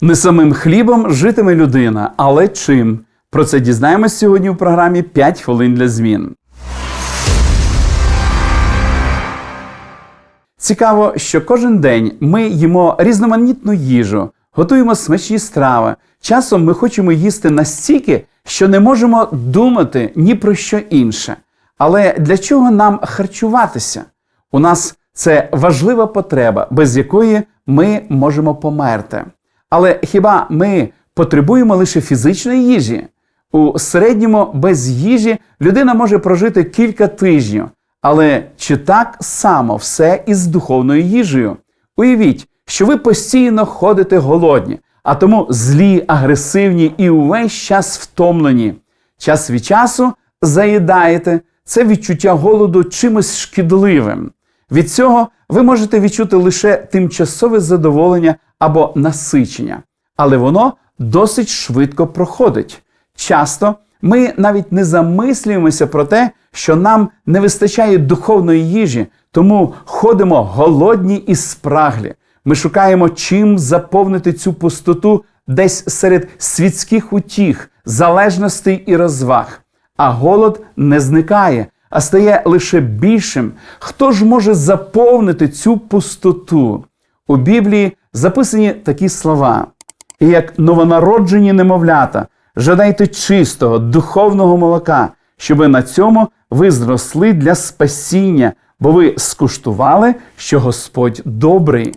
Не самим хлібом житиме людина, але чим? Про це дізнаємось сьогодні у програмі «5 хвилин для змін. Цікаво, що кожен день ми їмо різноманітну їжу, готуємо смачні страви. Часом ми хочемо їсти настільки, що не можемо думати ні про що інше. Але для чого нам харчуватися? У нас це важлива потреба, без якої ми можемо померти. Але хіба ми потребуємо лише фізичної їжі? У середньому без їжі людина може прожити кілька тижнів. Але чи так само все із духовною їжею? Уявіть, що ви постійно ходите голодні, а тому злі, агресивні і увесь час втомлені. Час від часу заїдаєте це відчуття голоду чимось шкідливим. Від цього ви можете відчути лише тимчасове задоволення або насичення, але воно досить швидко проходить. Часто ми навіть не замислюємося про те, що нам не вистачає духовної їжі, тому ходимо голодні і спраглі. Ми шукаємо чим заповнити цю пустоту десь серед світських утіх, залежностей і розваг. А голод не зникає, а стає лише більшим. Хто ж може заповнити цю пустоту? У Біблії записані такі слова: і як новонароджені немовлята, жадайте чистого, духовного молока, щоби на цьому ви зросли для спасіння, бо ви скуштували, що Господь добрий.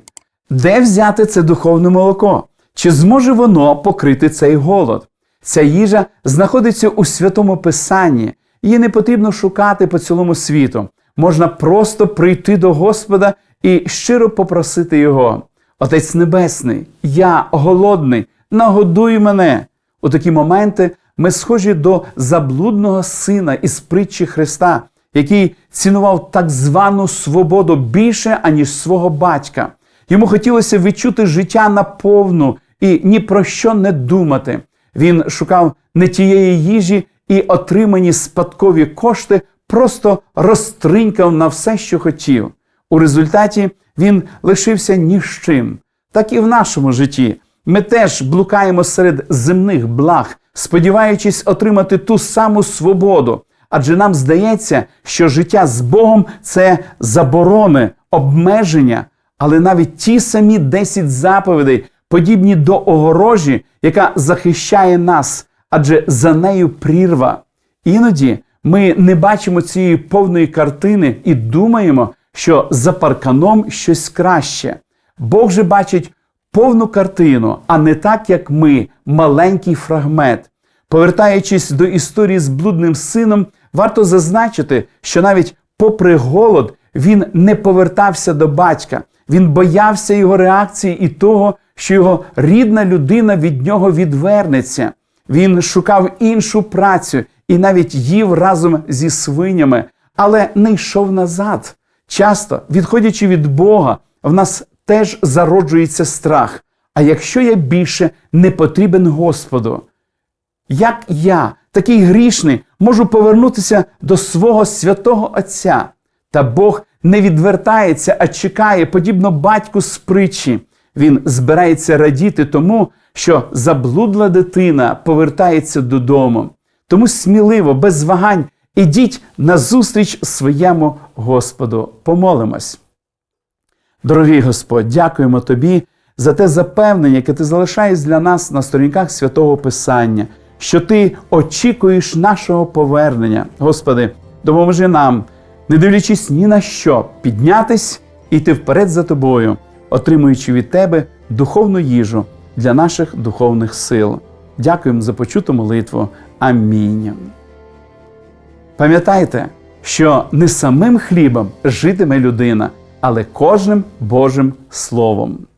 Де взяти це духовне молоко? Чи зможе воно покрити цей голод? Ця їжа знаходиться у святому Писанні. Її не потрібно шукати по цілому світу. Можна просто прийти до Господа і щиро попросити Його. Отець Небесний, я голодний, нагодуй мене. У такі моменти ми схожі до заблудного сина із притчі Христа, який цінував так звану свободу більше, аніж свого батька. Йому хотілося відчути життя наповну і ні про що не думати. Він шукав не тієї їжі і отримані спадкові кошти просто розтринькав на все, що хотів. У результаті він лишився ні з чим. Так і в нашому житті. Ми теж блукаємо серед земних благ, сподіваючись отримати ту саму свободу. Адже нам здається, що життя з Богом це заборони, обмеження, але навіть ті самі 10 заповідей подібні до огорожі, яка захищає нас, адже за нею прірва. Іноді ми не бачимо цієї повної картини і думаємо, що за парканом щось краще. Бог же бачить повну картину, а не так, як ми, маленький фрагмент. Повертаючись до історії з блудним сином, варто зазначити, що навіть попри голод він не повертався до батька. Він боявся його реакції і того, що його рідна людина від нього відвернеться. Він шукав іншу працю і навіть їв разом зі свинями, але не йшов назад. Часто, відходячи від Бога, в нас теж зароджується страх. А якщо я більше не потрібен Господу, як я, такий грішний, можу повернутися до свого святого Отця? Та Бог не відвертається, а чекає, подібно батьку з притчі. Він збирається радіти тому, що заблудла дитина повертається додому. Тому сміливо, без вагань, ідіть назустріч своєму Господу. Помолимось. Дорогий Господь, дякуємо Тобі за те запевнення, яке ти залишаєш для нас на сторінках святого Писання, що Ти очікуєш нашого повернення. Господи, допоможи нам, не дивлячись ні на що, піднятись і йти вперед за тобою, отримуючи від Тебе духовну їжу для наших духовних сил. Дякуємо за почуту молитву. Амінь. Пам'ятайте, що не самим хлібом житиме людина, але кожним Божим Словом.